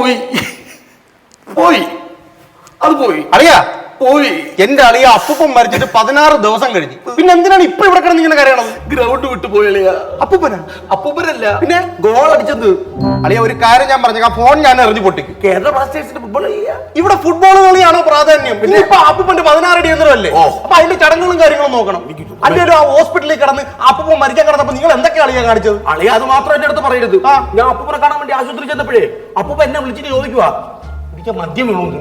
പോയി. പോയി. അത് പോയി. അറിയാ. പോയി. എന്റെ അളിയ അപ്പൂപ്പൻ മരിച്ചിട്ട് പതിനാറ് ദിവസം കഴിഞ്ഞു. പിന്നെ എന്തിനാണ് ഇപ്പൊ ഇവിടെ കിടന്ന് ഇങ്ങനെ കരയണത്? ഗ്രൗണ്ട് വിട്ടു പോയി അളിയ. അപ്പൂപ്പനാ? അപ്പൂപ്പനല്ല. പിന്നെ? ഗോൾ അടിച്ചത് അളിയ ഒരു കാര്യം ഞാൻ പറഞ്ഞേക്കാം. ഫോൺ ഞാൻ എറിഞ്ഞു പൊട്ടിക്കും. കേരള ബ്ലാസ്റ്റേഴ്സിന്റെ ഫുട്ബോൾ ഇവിടെ ഫുട്ബോൾ കളിയാണോ പ്രാധാന്യം. പിന്നെ ഇപ്പൊ അപ്പൂപ്പന്റെ പതിനാറ് അടി എന്നല്ലേ അപ്പൊ അതിന്റെ ചടങ്ങുകളും കാര്യങ്ങളും നോക്കണം. അല്ലെ ഒരു ഹോസ്പിറ്റലിൽ കിടന്ന് അപ്പൂപ്പൻ മരിക്കാൻ കിടന്നപ്പോ നിങ്ങൾ എന്തൊക്കെ അളിയാ കാണിച്ചത്? അളിയ അത് മാത്രം എന്റെ അടുത്ത് പറയരുത്. ഞാൻ അപ്പൂപ്പനെ കാണാൻ വേണ്ടി ആശുപത്രി ചെന്നപ്പോഴേ അപ്പൂപ്പ എന്നെ വിളിച്ചിട്ട് ചോദിക്കുവാ എനിക്ക് മദ്യം വേണമെന്ന്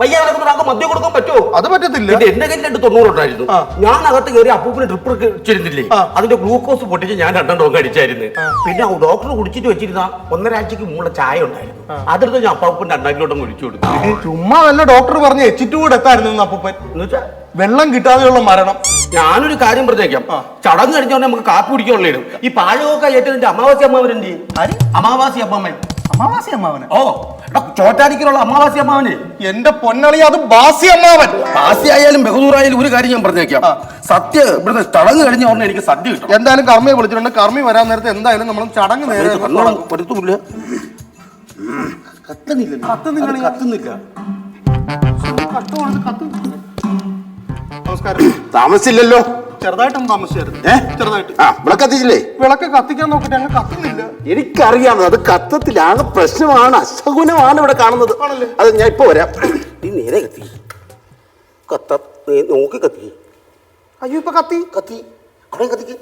വയ്യ നടക്കുന്ന ഒരാൾക്ക് മദ്യം കൊടുക്കാൻ പറ്റുമോ? അത് പറ്റത്തില്ല. എന്റെ എന്റെ കയ്യിൽ രണ്ട് തൊണ്ണൂറുണ്ടായിരുന്നു ഞാൻ അകത്ത് കയറി അപ്പൂപ്പിന് ട്രിപ്പ് വെച്ചിരുന്നില്ലേ? അതിന്റെ ഗ്ലൂക്കോസ് പൊട്ടിച്ച് ഞാൻ രണ്ടെണ്ണം അടിച്ചായിരുന്നു. പിന്നെ ഡോക്ടർ കുടിച്ചിട്ട് വെച്ചിരുന്ന ഒന്നരാഴ്ചക്ക് മുകളിലെ ചായ ഉണ്ടായിരുന്നു. അതെടുത്ത് ഞാൻ അപ്പൂപ്പിന്റെ അണ്ണാക്കിലോട്ടം ഒഴിച്ചു കൊടുത്തു. ചുമ്മാ വല്ല ഡോക്ടർ പറഞ്ഞ് എച്ചിട്ട് കൂടെ എത്തായിരുന്നു അപ്പൂപ്പൻ. എന്നുവെച്ചാ വെള്ളം കിട്ടാതെയുള്ള മരണം. ഞാനൊരു കാര്യം പറഞ്ഞേക്കാം. ചടങ്ങ് കഴിഞ്ഞ ഉടനെ നമുക്ക് കാപ്പി കുടിക്കാനുള്ളൂ ഈ പാചകമൊക്കെ ഏറ്റതിന്റെ അമാവാസി ചെയ്യും? അമാവാസി അമ്മാവൻ. അമാവാസി അമ്മാവൻ ഓ. ചോറ്റാനിക്കലുള്ള അമാവാസി അമ്മാവന്. എന്റെ പൊന്നളി അത് ബാസി അമ്മാവൻ. ബാസി ആയാലും ബഹദൂറായാലും ഒരു കാര്യം ഞാൻ പറഞ്ഞേക്കാം. സത്യ ഇവിടുന്ന് ചടങ്ങ് കഴിഞ്ഞ ഉടനെ എനിക്ക് സദ്യ കിട്ടും. എന്തായാലും കർമ്മിയെ വിളിച്ചിട്ടുണ്ട്. കർമ്മി വരാൻ നേരത്തെ എന്തായാലും നമ്മൾ ചടങ്ങ് നേരെ. പരുത്തുമില്ല കത്തുന്നില്ല. കത്തുന്നില്ല. കത്തുന്നില്ല. കത്ത്. കൊടുത്ത് നമസ്കാരം. താമസിച്ചില്ലല്ലോ. ചെറുതായിട്ടൊന്ന് താമസിച്ചായിരുന്നു. ഏ? ചെറുതായിട്ട്. ആ വിളക്ക് കത്തിച്ചില്ലേ? വിളക്ക് കത്തിക്കാൻ നോക്കിട്ട് ഞങ്ങൾ കത്തുന്നില്ല. എനിക്കറിയാം അത് കത്തത്തിലാണ് പ്രശ്നമാണ് അശകുനമാണ് ഇവിടെ കാണുന്നത്. ആണല്ലേ? അത് ഞാൻ ഇപ്പൊ വരാം. നീ നേരെ കത്തി. കത്ത നീ നോക്കി കത്തി. അയ്യോ ഇപ്പൊ കത്തി. കത്തി. കുറെ കത്തിക്ക്.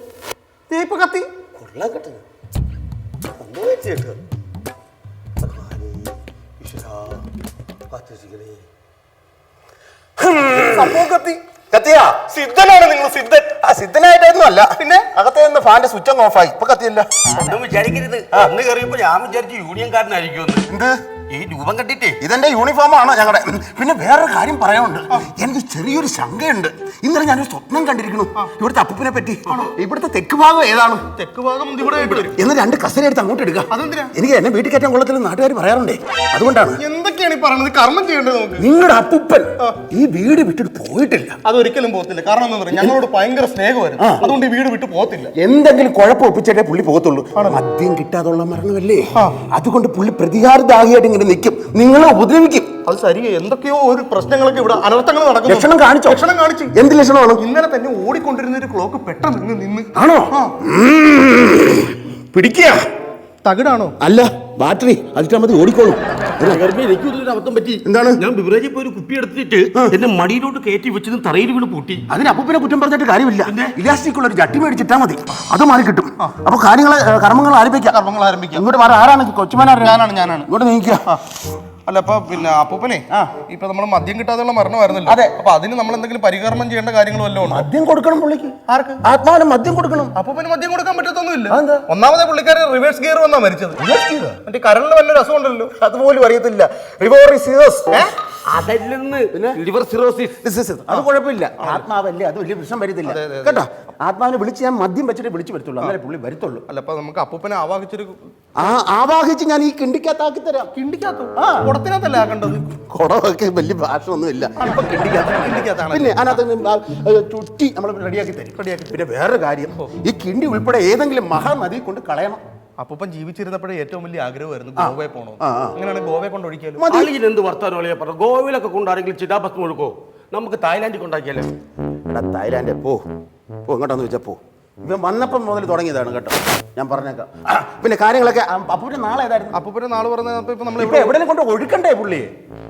ദേ ഇപ്പൊ കത്തി. കൊള്ളാൻ കെട്ടത് സംഭവിച്ചേട്ടോ സംഭവം കത്തി. കത്തിയാ? സിദ്ധനാണ് നിങ്ങൾ സിദ്ധൻ. ആ സിദ്ധനായിട്ടായിരുന്നു അല്ല. പിന്നെ? അകത്തെ നിന്ന് ഫാന്റെ സ്വിച്ച് അങ്ങ് ഓഫായി ഇപ്പൊ കത്തിയല്ല. ഒന്നും വിചാരിക്കരുത്. അന്ന് കയറിയപ്പോ ഞാൻ വിചാരിച്ചു യൂണിയൻകാരനായിരിക്കും എന്ത്? ഈ രൂപം കണ്ടിട്ടേ? ഇതെന്റെ യൂണിഫോം ആണ് ഞങ്ങളുടെ പിന്നെ വേറൊരു കാര്യം പറയാനുണ്ട്. എനിക്ക് ചെറിയൊരു ശങ്കയുണ്ട്. ഇന്നലെ ഞാനൊരു സ്വപ്നം കണ്ടിരിക്കുന്നു. ഇവിടുത്തെ അപ്പൂപ്പിനെ പറ്റി. ഇവിടുത്തെ തെക്ക് ഭാഗം ഏതാണ്? തെക്ക് ഭാഗം ഇവിടെ എന്ന് രണ്ട് കസര എടുത്ത് അങ്ങോട്ട് എടുക്കുക? എനിക്ക് എന്നെ വീട്ടിൽ കയറ്റാൻ കൊള്ളത്തിൽ നാട്ടുകാർ പറയാറുണ്ടേ. അതുകൊണ്ടാണ്. എന്തൊക്കെയാണ് ഈ പറയുന്നത്? കർമ്മം ചെയ്യേണ്ടത് നിങ്ങളുടെ അപ്പൂപ്പൻ ഈ വീട് വിട്ടിട്ട് പോയിട്ടില്ല. അതൊരിക്കലും പോകത്തില്ല. കാരണം എന്താ പറയുക ഞങ്ങളോട് ഭയങ്കര സ്നേഹമായിരുന്നു. അതുകൊണ്ട് ഈ വീട് വിട്ട് പോകത്തില്ല. എന്തെങ്കിലും കുഴപ്പം ഒപ്പിച്ചിട്ടേ പുള്ളി പോകത്തുള്ളൂ. മദ്യം കിട്ടാതുള്ള മരണമല്ലേ? അതുകൊണ്ട് പുള്ളി പ്രതികാരദാഹിയായിട്ട് ഇങ്ങനെ നിൽക്കും നിങ്ങളെ ഉപദ്രവിക്കും. അത് ശരി എന്തൊക്കെയോ ഒരു പ്രശ്നങ്ങളൊക്കെ ഇവിടെ അനർത്ഥങ്ങൾ നടക്കുന്നു. ലക്ഷണം കാണിച്ചോ? ലക്ഷണം കാണിച്ചു. എന്ത് ലക്ഷണമാണ്? ഇന്നലെ തന്നെ ഓടിക്കൊണ്ടിരുന്ന ഒരു ക്ലോക്ക് പെട്ടെന്ന് നിന്ന്. ആണോ. പിടിക്കുക. തകിടാണോ? അല്ല ബാറ്ററി അതിട്ടാ മതി ഓടിക്കോളൂ എനിക്ക് ഒരു അബദ്ധം പറ്റി. എന്താണ്? ഞാൻ ബിവറേജിൽ പോയി ഒരു കുപ്പി എടുത്തിട്ട് എന്റെ മടിയിലോട്ട് കയറ്റി വെച്ചത് തറയിൽ വീണ് പൂട്ടി. അതിന് അപ്പൂപ്പിനെ കുറ്റം പറഞ്ഞിട്ട് കാര്യമില്ല. ഇലാസ്റ്റിക് ഉള്ള ഒരു ചട്ടി മേടിച്ചിട്ടാ മതി. അത് മാറി കിട്ടും. അപ്പൊ കാര്യങ്ങൾ കർമ്മങ്ങൾ ആരംഭിക്കാം. കർമ്മങ്ങൾ ആരംഭിക്കാം. ഇങ്ങോട്ട് മാറി ആരാണ്? കൊച്ചുമാനാണ് ഞാനാണ് ഞാനാണ്. ഇങ്ങോട്ട് നീക്കുക അല്ല അപ്പൊ പിന്നെ അപ്പൂപ്പനെ ആ. ഇപ്പൊ നമ്മൾ മദ്യം കിട്ടാതെയുള്ള മരണമായിരുന്നല്ലോ. അതെ. അപ്പൊ അതിന് നമ്മൾ എന്തെങ്കിലും പരികർമ്മം ചെയ്യേണ്ട കാര്യങ്ങൾ വല്ലതും മദ്യം കൊടുക്കണം പുള്ളിക്ക്. ആർക്ക്? ആത്മാവിന് മദ്യം കൊടുക്കണം. അപ്പൂപ്പന് മദ്യം കൊടുക്കാൻ പറ്റത്തൊന്നുമില്ല. ഒന്നാമതേ പുള്ളിക്കാരൻ റിവേഴ്സ് ഗിയർ വന്നാ മരിച്ചത്. മറ്റേ കരളിന് വല്ല അസുഖമുണ്ടല്ലോ? അതുപോലും അറിയത്തില്ല. റിവോറിസിയസ് അതല്ലെന്ന്. ലിവർ സിറോസിസ് അത് കുഴപ്പമില്ല. ആത്മാവല്ലേ? അത് വലിയ പ്രശ്നം വരത്തില്ല. കേട്ടോ? ആത്മാവിനെ വിളിച്ച് ഞാൻ മദ്യം വെച്ചിട്ട് വിളിച്ചു വരത്തുള്ളൂ. അങ്ങനെ പുള്ളി വരത്തുള്ളൂ. അല്ല അപ്പൊ നമുക്ക് അപ്പൂപ്പനെ ആവാഹിച്ചൊരു ആ ആവാഹിച്ച് ഞാൻ ഈ കിണ്ടിക്കകത്താക്കി തരാം. കിണ്ടിക്കകത്ത്? ആ. കുടത്തിനകത്തല്ല ആക്കേണ്ടത്? കുടമൊക്കെ വലിയ ഭാഷ ഒന്നുമില്ല ഇപ്പൊ കിണ്ടിക്കകത്ത് കിണ്ടിക്കകത്താണ്. പിന്നെ അതിനകത്ത് ചുറ്റി നമ്മൾ റെഡിയാക്കി തരും. റെഡിയാക്കി പിന്നെ വേറൊരു കാര്യം. ഈ കിണ്ടി ഉൾപ്പെടെ ഏതെങ്കിലും മഹാനദി കൊണ്ട് കളയണം. അപ്പൂപ്പൻ ജീവിച്ചിരുന്നപ്പോഴേ ഏറ്റവും വലിയ ആഗ്രഹമായിരുന്നു ഗോവയെ പോകണം അങ്ങനെയാണ് ഗോവയെ കൊണ്ട് ഒഴിക്കാലും? അളിയിൽ എന്ത് വർത്താനം അളിയെ പറഞ്ഞു ഗോവയിലൊക്കെ കൊണ്ടാരെങ്കിലും ചിതാഭസ്മം ഒഴുക്കോ? നമുക്ക് തായ്ലാന്റിൽ കൊണ്ടാക്കിയാലേ. എടാ തായ്ലാന്റ് പോ. പോ ഇങ്ങോട്ടൊന്ന് വെച്ചാൽ പോ. ഇവൻ വന്നപ്പം മുതൽ തുടങ്ങിയതാണ് കേട്ടോ. ഞാൻ പറഞ്ഞേക്കാം. പിന്നെ കാര്യങ്ങളൊക്കെ അപ്പൂപ്പന്റെ നാളെ ഏതായിരുന്നു? അപ്പൂപ്പന്റെ നാൾ പറഞ്ഞപ്പോ ഇപ്പൊ നമ്മൾ എവിടെ എവിടെയും കൊണ്ട് ഒഴുക്കണ്ടേ പുള്ളി?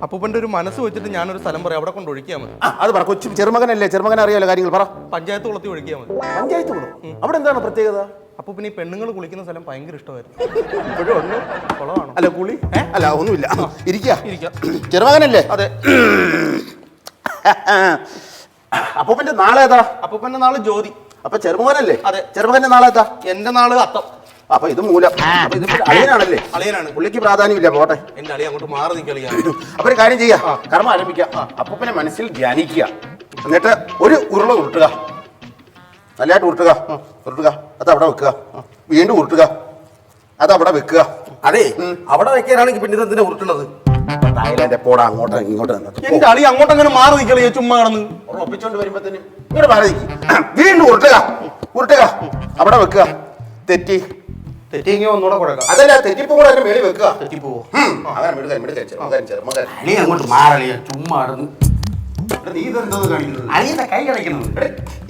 അപ്പൂപ്പന്റെ ഒരു മനസ്സ് വെച്ചിട്ട് ഞാനൊരു സ്ഥലം പറയാം. അവിടെ കൊണ്ട് ഒഴിക്കാൻ മതി. അത് പറ. കൊച്ചു ചെറുമകനല്ലേ? ചെറുമകൻ അറിയാലോ കാര്യങ്ങൾ പറ. പഞ്ചായത്ത് കുളത്തി ഒഴിക്കാൻ മതി. പഞ്ചായത്ത് കൊടുക്കും അവിടെ എന്താണ് പ്രത്യേകത? അപ്പൂപ്പന് ഈ പെണ്ണുങ്ങൾ കുളിക്കുന്ന സ്ഥലം ഭയങ്കര ഇഷ്ടമായിരുന്നു. ഇപ്പോഴും ഉണ്ട്. കുളമാണോ അല്ല കുളി? അല്ല ഒന്നുമില്ല. ഇരിക്കുക ഇരിക്കാം. ചെറുമകനല്ലേ? അതെ. അപ്പൂപ്പന്റെ നാളെ ഏതാ? അപ്പൂപ്പന്റെ നാൾ ജ്യോതി. അപ്പൊ ചെറുമകനല്ലേ? അതെ. ചെറുമകന്റെ നാളെ ഏതാ? എന്റെ നാൾ അത്തം. അപ്പൊ ഇത് മൂലം. അപ്പൊ ഇത് അളിയനാണല്ലേ? അളിയനാണ്. പുള്ളിക്ക് പ്രാധാന്യമില്ല പോട്ടെ. എന്റെ അളിയ അങ്ങോട്ട് മാറി നിൽക്കളിയാ അപ്പൊ ഒരു കാര്യം ചെയ്യാ. കർമ്മം ആരംഭിക്കാം. അപ്പൂപ്പനെ മനസ്സിൽ ധ്യാനിക്കുക. എന്നിട്ട് ഒരു ഉരുള ഉരുട്ടുക. നല്ലതായിട്ട് ഉരുട്ടുക. ഉരുട്ടുക. അത് അവിടെ വെക്കുക. വീണ്ടും ഉരുട്ടുക. അത് അവിടെ വെക്കുക. അതെ അവിടെ വെക്കാനാണെങ്കിൽ പിന്നെ എന്തിനാ ഉരുട്ടുന്നത് തായ്ലാൻഡ് എപ്പോഴാ അങ്ങോട്ടോ ഇങ്ങോട്ട് എന്റെ അളി അങ്ങോട്ട് അങ്ങനെ മാറി നിൽക്കളിയാ ചുമ്മാ കടന്ന്? ഒപ്പിച്ചോണ്ട് വരുമ്പത്തേനും ഇങ്ങോട്ട് മാറി വീണ്ടും ഉരുട്ടുക. ഉരുട്ടുക. അവിടെ വെക്കുക. തെറ്റി. തെറ്റിയെങ്കിൽ ഒന്നുകൂടെ കുഴക്കാം അതല്ല തെറ്റിപ്പോ കൂടെ അതിന്റെ മേളിൽ വെക്കുക. തെറ്റിപ്പോവോ? ഉം. അങ്ങനെ മിടുക്കൻ മിടുക്കൻ ചെറുമകൻ ചെറുമകൻ അങ്ങോട്ട് മാറളിയ ചുമ്മാ അളിയുടെ കൈ കിടക്കുന്നത്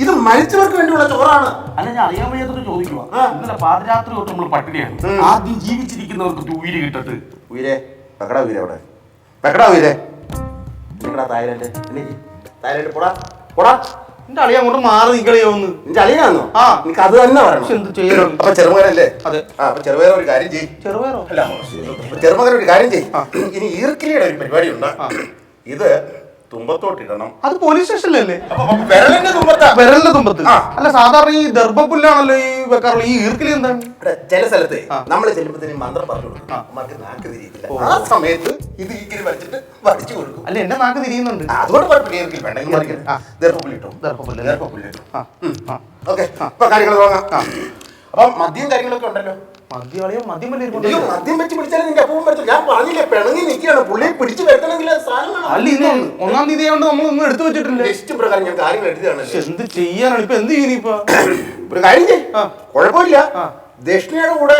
ഇത് മരിച്ചവർക്ക് വേണ്ടിയുള്ള ചോറാണ്. അല്ല ഞാൻ അറിയാൻ വയ്യാത്തൊരു ചോദിക്കുവാ. ഇന്നലെ പാതിരാത്രി തൊട്ട് നമ്മൾ പട്ടിണിയാണ്. ആദ്യം ജീവിച്ചിരിക്കുന്നവർക്ക് തൂവിൽ കിട്ടത്ത്. ഉയരെ പെക്കടാ ഉയരെ അവിടെ. പെക്കടാ ഉയരെ. നിക്കടാ തായ്ലൻഡ് എനിക്ക് തായ്ലൻഡ് പോടാ പോടാ. എന്റെ അളിയ അങ്ങോട്ട് മാറി നിക്കളിയോന്ന് എന്റെ അളിയാന്നോ ആ. നിനക്ക് അത് തന്നെ പറയണം എന്ത് ചെയ്യണം അപ്പൊ ചെറുമകനല്ലേ? അതെ. ആ അപ്പൊ ചെറുപയർ ഒരു കാര്യം ചെയ്യും. ചെറുപയറോ? അല്ല ചെറുമകൻ ഒരു കാര്യം ചെയ്യും. ഇനി ഈർക്കിലിയുടെ ഒരു പരിപാടി ഉണ്ട്. ഇത് തുമ്പത്തോട്ട് ഇടണം അത് പോലീസ് സ്റ്റേഷനിലല്ലേ? വിരലിന്റെ തുമ്പത്താ. വിരലിന്റെ തുമ്പത്ത്. അല്ല സാധാരണ ഈ ദർഭപ്പുല്ലാണല്ലോ ഈ വെക്കാറുള്ള. ഈ ഈർക്കിൽ എന്താണ്? ചില സ്ഥലത്ത്. നമ്മൾ ചെല്ലുമ്പോഴത്തേനും മന്ത്രം പറഞ്ഞു കൊടുക്കും. അമ്മയ്ക്ക് നാക്ക് ആ സമയത്ത് ഇത് ഈക്കിൽ വരച്ചിട്ട് വരച്ചു കൊടുക്കും. അല്ല എന്റെ നാക്ക് തിരിയുന്നുണ്ട്. അതുകൊണ്ട് കുഴപ്പമില്ല. ഈർക്കിൽ ദർഭപ്പുല്ല്. ഓക്കെ. ഇപ്പൊ കാര്യങ്ങൾ തുടങ്ങാം. അപ്പൊ മദ്യം കാര്യങ്ങളൊക്കെ ഉണ്ടല്ലോ? മദ്യം അളിയോ മദ്യം വലിയ അയ്യോ മദ്യം വെച്ച് പിടിച്ചാലും നിന്റെ അപ്പവും വരത്തില്ല ഞാൻ പറഞ്ഞില്ലേ പിണങ്ങി നിൽക്കുകയാണ്. പുള്ളിയെ പിടിച്ചു വരുത്തണമെങ്കിൽ അല്ല ഇത് ഒന്നാം തീയതി ആയതുകൊണ്ട് നമ്മളൊന്നും എടുത്തു വെച്ചിട്ടില്ല? ലിസ്റ്റ് പ്രകാരം ഞാൻ കാര്യങ്ങൾ എഴുതുകയാണല്ലേ എന്ത് ചെയ്യാനാണ്? ഇപ്പൊ എന്ത് ചെയ്യുന്നു ഇപ്പൊ? ഒരു കാര്യം ചെയ്യ്. ആ. കുഴപ്പമില്ല. ആ. ദക്ഷിണയുടെ കൂടെ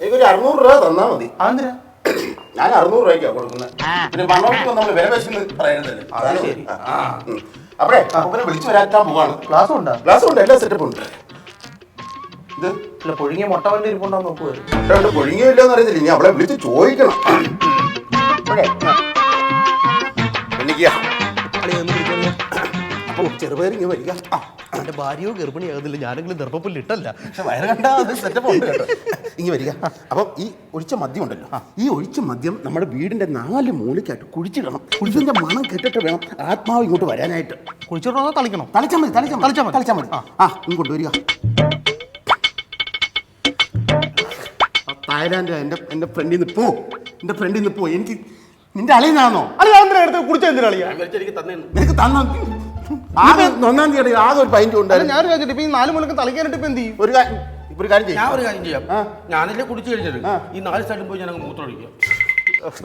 എനിക്കൊരു അറുന്നൂറ് രൂപ തന്നാ മതി. അതെന്തിനാ ഞാൻ അറുന്നൂറ് രൂപയ്ക്കാ കൊടുക്കുന്നത്. പിന്നെ പണമൊക്കെ നമ്മൾ വില വെച്ചെന്ന് പറയണതല്ലേ അത് അതാണ് ശരി. ആ. ഉം. അപ്പഴേ അപ്പനെ വിളിച്ചു വരാറ്റാൻ പോവാണ്. ക്ലാസ് ഉണ്ടാ? ഗ്ലാസ് ഉണ്ട് എല്ലാ സെറ്റപ്പും ഉണ്ട്. ഇത് അല്ല പൊഴുങ്ങിയ മുട്ട വല്ല ഇരിപ്പുണ്ടോ രണ്ട് പൊഴിങ്ങിയില്ലെന്ന് അറിയത്തില്ല. ഇനി അവളെ വിളിച്ച് ചോദിക്കണം. ചെറുപേരിങ്ങ് വരിക. എന്റെ ഭാര്യയോ ഗർഭിണിയാകുന്നില്ല ഞാനെങ്കിലും ഗർഭപ്പുല്ല് ഇട്ടല്ല. പക്ഷെ വയറ് കണ്ടാ അത് സെറ്റപ്പ് ഉണ്ട് കേട്ടോ. ഇങ്ങ് വരിക. അപ്പം ഈ ഒഴിച്ച മദ്യം ഉണ്ടല്ലോ. ഈ ഒഴിച്ച മദ്യം നമ്മുടെ വീടിന്റെ നാല് മൂലയ്ക്കായിട്ട് കുഴിച്ചിടണം. കുഴിച്ചിന്റെ മണം കെട്ടിട്ട് വേണം ആത്മാവ് ഇങ്ങോട്ട് വരാനായിട്ട്. കുഴിച്ചിടണോ തളിക്കണം? തളിച്ചാൽ മതി തളിച്ചാൽ മതി തളിച്ചാൽ മതി. തളിച്ചാൽ മതി. ആ. ഇങ്ങോട്ട് വരിക തായ്ലാൻഡ് എന്റെ എന്റെ ഫ്രണ്ടിൽ നിന്ന് പോ. എന്റെ ഫ്രണ്ടിൽ നിന്ന് പോ. എനിക്ക് നിന്റെ അളിയനാണോ? അല്ല എന്തിനാ എടുത്ത് കുടിച്ച എന്തിനാ അളിയാ? നിനക്ക് തന്ന ആകെ ഒന്നാം തീയതി ആകെ ഒരു പൈന്റ് ഉണ്ടായിരുന്നു ഞാൻ ഇപ്പൊ ഈ നാല് മുലക്ക് തളിക്കാനിട്ട് ഇപ്പൊ എന്ത് ചെയ്യും? ഒരു കാര്യം ഇപ്പൊ ഒരു കാര്യം ഞാൻ ചെയ്യും ഒരു കാര്യം ചെയ്യാം. ഞാനല്ലേ കുടിച്ചു കഴിഞ്ഞത് ഈ നാല് സ്ഥലം പോയി ഞാൻ അങ്ങ് മൂത്രമൊഴിക്കാം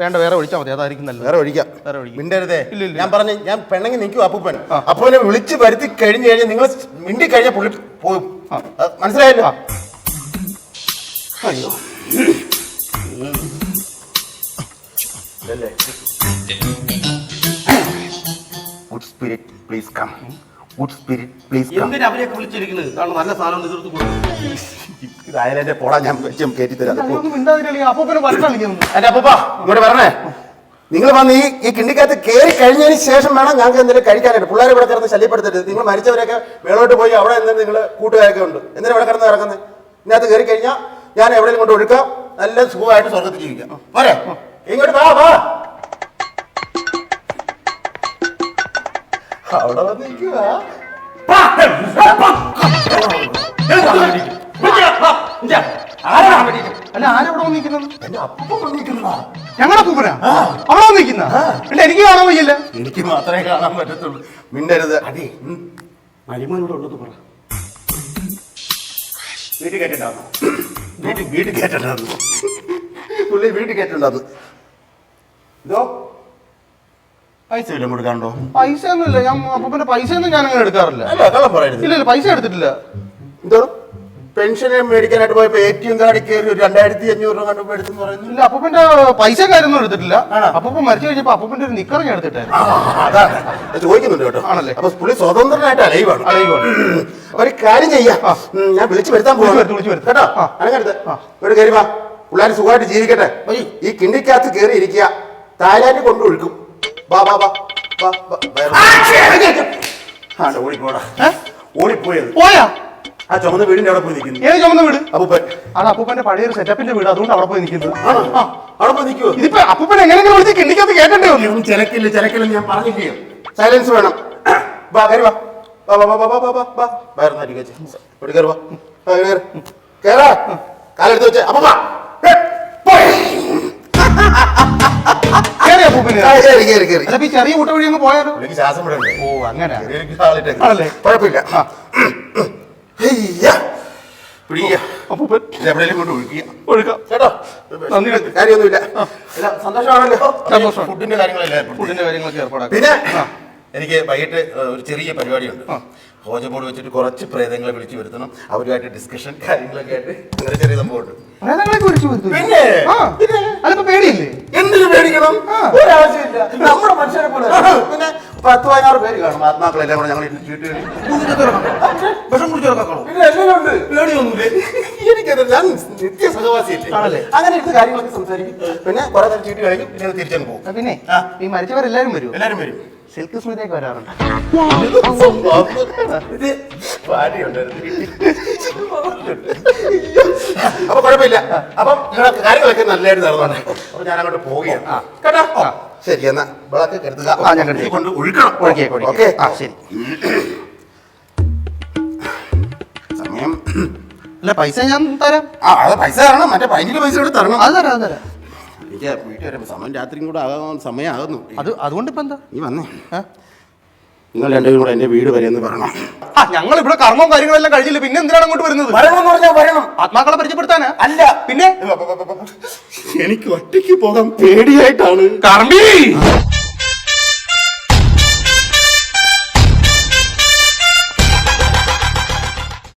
വേണ്ട വേറെ ഒഴിച്ചാൽ മതി. അതായിരിക്കും നല്ലത്. വേറെ ഒഴിക്കാം. വേറെ ഒഴിക്കാം. മിണ്ടരുതേ. ഇല്ല, ഇല്ല. ഞാൻ പറഞ്ഞു ഞാൻ പെണ്ണങ്ങി നിൽക്കും അപ്പൂപ്പൻ. അപ്പൂനെ വിളിച്ച് വരുത്തി കഴിഞ്ഞ് കഴിഞ്ഞാൽ നിങ്ങൾ മിണ്ടി കഴിഞ്ഞാൽ പുള്ളി പോകും മനസ്സിലായല്ലോ? അയ്യോ. എന്തിനാ അവരെയൊക്കെ വിളിച്ചിരിക്കുന്നത്? കാരണം നല്ല സാധനം എതിർത്ത് കൊടുക്കും. പോടാ ഞാൻ വെച്ചും കയറ്റി തരാം. എന്റെ അപ്പൂപ്പ ഇങ്ങോട്ട് നിങ്ങൾ വന്ന് ഈ ഈ കിണ്ടിക്കകത്ത് കയറി കഴിഞ്ഞതിന് ശേഷം വേണം ഞങ്ങൾക്ക് എന്തെങ്കിലും കഴിക്കാനായിട്ട്. പിള്ളേരെ ഇവിടെ കിടന്ന് ശല്യപ്പെടുത്തരുത്. നിങ്ങൾ മരിച്ചവരൊക്കെ മേളോട്ട് പോയി അവിടെ എന്തെങ്കിലും നിങ്ങൾ കൂട്ടുകാരൊക്കെ ഉണ്ട്. എന്തിനാണ് ഇവിടെ കിടന്ന് ഇറങ്ങുന്നത് ഇതിനകത്ത് കയറി കഴിഞ്ഞാൽ ഞാൻ എവിടെയും കൊണ്ട് ഒഴുക്കാം. നല്ല സുഖമായിട്ട് സ്വർഗത്തിൽ ജീവിക്കാം. പോരെ? ഇങ്ങോട്ട് വാ വാ. അവിടെ വന്നിരിക്കുക അല്ല ആരെവിടെ വന്നിരിക്കുന്നത് എന്റെ അപ്പം വന്നിരിക്കുന്നതാ ഞങ്ങളുടെ പൂപ്പനാ അവിടെ വന്നിരിക്കുന്ന അല്ല എനിക്ക് കാണാൻ വയ്യല്ല. എനിക്ക് മാത്രമേ കാണാൻ പറ്റത്തുള്ളൂ. മിണ്ടരുത്. അതെ മരുമോനോടുള്ളത് പറ. വീട്ടിൽ കയറ്റിണ്ടായിരുന്നു വീട്ടിൽ വീട്ടിൽ കയറ്റിണ്ടായിരുന്നു പുള്ളി വീട്ടിൽ കയറ്റിണ്ടായിരുന്നു ഇതോ പൈസ വല്ലതും കൊടുക്കാണ്ടോ പൈസ ഒന്നുമില്ല ഞാൻ അപ്പൊ പൈസ ഒന്നും ഞാൻ അങ്ങനെ എടുക്കാറില്ല. അല്ല കള്ളം പറയരുത്. ഇല്ല ഇല്ല പൈസ എടുത്തിട്ടില്ല. എന്തോ? പെൻഷൻ മേടിക്കാനായിട്ട് പോയപ്പോ എ ടി എം കാർഡിൽ കയറി ഒരു രണ്ടായിരത്തി അഞ്ഞൂറ് രൂപ കണ്ടപ്പോ എടുത്തെന്ന് പറയുന്നു. ഇല്ല അപ്പൂപ്പന്റെ പൈസ കാര്യമൊന്നും എടുത്തിട്ടില്ല? അപ്പൂപ്പൻ മരിച്ചു കഴിഞ്ഞപ്പോ അപ്പൂപ്പന്റെ ഒരു നിക്കർ ഞാൻ എടുത്തിട്ടായിരുന്നു. അതാണ്. അത് ചോദിക്കുന്നുണ്ട് കേട്ടോ. ആണല്ലേ? അപ്പൊ പുള്ളി സ്വതന്ത്രനായിട്ട് അലൈവാണ് അലയുവാണ്. ഒരു കാര്യം ചെയ്യാം. ഞാൻ വിളിച്ചു വരുത്താൻ പോകുന്നു വിളിച്ചു വരും. കേട്ടോ? ആ. അനങ്ങരുത്. ഇവിടെ കയറി വാ. പിള്ളേർ സുഖമായിട്ട് ജീവിക്കട്ടെ. ഈ കിണ്ടിക്കകത്ത് കയറി ഇരിക്കുക തായ്ലാൻഡ് കൊണ്ടു ഒഴുക്കും. വാ വാ വാ. വാ ഓടിപ്പോടാ. ഓടിപ്പോയത്. പോയാ? ആ ചുമന്ന വീടിന്റെ അവിടെ പോയി നിൽക്കുന്നു. ഏത് ചുമന്ന വീട്? അപ്പൂപ്പൻ. അത് അപ്പൂപ്പന്റെ പഴയൊരു സെറ്റപ്പിന്റെ വീട് അതുകൊണ്ട് അവിടെ പോയി നിൽക്കുന്നത്. അവിടെ പോയി നിൽക്കുമോ ഇതിപ്പോ അപ്പൂപ്പൻ എങ്ങനെയെങ്കിലും വിളിച്ച് കിണ്ടിക്കകത്ത് കേട്ടേ ഒന്നും ചിലക്കില്ല ചിലക്കില്ല ഞാൻ പറഞ്ഞില്ലയോ സൈലൻസ് വേണം. വാ കയറി വാ. വാ വാ വാ വാ വാ വാ വയറുന്ന അടിക്കച്ച് ഇവിടെ കയറി വാ. കയറാ കാലെടുത്ത് വെച്ചേ. അപ്പ ചെറിയ കൂട്ട വഴി അങ്ങ് പോയാലോ? ശ്വാസം വിടണ്ടേ? ഓ അങ്ങനെ. കുഴപ്പമില്ല. പിന്നെ എനിക്ക് വൈകിട്ട് ഒരു ചെറിയ പരിപാടിയുണ്ട്. ഹോജ ബോർഡ് വെച്ചിട്ട് കുറച്ച് പ്രേതങ്ങളെ വിളിച്ചു വരുത്തണം. അവരുമായിട്ട് ഡിസ്കഷൻ കാര്യങ്ങളൊക്കെ ആയിട്ട് ചെറിയ ചെറിയ സംഭവമുണ്ട്. പിന്നെ? പേടിക്കണം? ഒരാവശ്യമില്ല. നമ്മുടെ മനുഷ്യരെ പോലെ. പിന്നെ പത്ത് പതിനാറ് പേര് കാണും ആത്മാക്കളെല്ലാം കൂടെ ഞങ്ങൾ ചീട്ട് കളി. വിഷം കുടിച്ചിറക്കാണോ പിന്നെ ഉണ്ട് പേടിയൊന്നുമില്ലേ. എനിക്കത് ഞാൻ നിത്യ സഹവാസിയല്ലേ. ആണല്ലേ? അങ്ങനെ ഇരുന്ന് കാര്യങ്ങളൊക്കെ സംസാരിക്കും. പിന്നെ കുറെ നേരം ചീട്ട് പിന്നെ തിരിച്ചു തിരിച്ചങ്ങ് പോകും. ആ, പിന്നെ? ആ. ഈ മരിച്ചവരെല്ലാരും വരും എല്ലാരും വരും. സിൽക്ക് സ്മിതയൊക്കെ വരാറുണ്ട്? ഇത് ഭാര്യയുണ്ടായിരുന്നു അപ്പൊ കുഴപ്പമില്ല. അപ്പം നിങ്ങളെ കാര്യങ്ങളൊക്കെ നല്ലതായിട്ട് നടന്നു അപ്പൊ ഞാൻ അങ്ങോട്ട് പോവുകയാണ് കേട്ടോ? ശരി എന്നാ വിളക്ക് കരുതുക. ആ, ഞാൻ കരുതി. ഇത് കൊണ്ട് ഒഴുക്കണം. ഒഴുകിയേ, ഒഴുകിയേ. ഓക്കെ? ആ, ശരി. അല്ല പൈസ ഞാൻ തരാം. ആ അത് പൈസ തരണം. മറ്റേ പൈന്റെ പൈസ കൂടെ തരണം. അത് തരാം അത് തരാം. എനിക്ക് വീട്ടിൽ വരുമ്പോൾ സമയം രാത്രിയും കൂടെ ആകാൻ സമയമാകുന്നു. അത് അതുകൊണ്ട് ഇപ്പം എന്താ? നീ വന്നേ. നിങ്ങൾ രണ്ടുപേരും കൂടെ എന്റെ വീട് വരെ എന്ന് പറയണം ആ ഞങ്ങൾ ഇവിടെ കർമ്മവും കാര്യങ്ങളെല്ലാം കഴിഞ്ഞില്ല? പിന്നെ എന്തിനാണ് അങ്ങോട്ട് വരുന്നത്? വരണം പറഞ്ഞാൽ വരണം. ആത്മാക്കളെ പരിചയപ്പെടുത്താനാ? അല്ല. പിന്നെ? എനിക്ക് ഒറ്റയ്ക്ക് പോകാൻ പേടിയായിട്ടാണ്. കർമ്മി!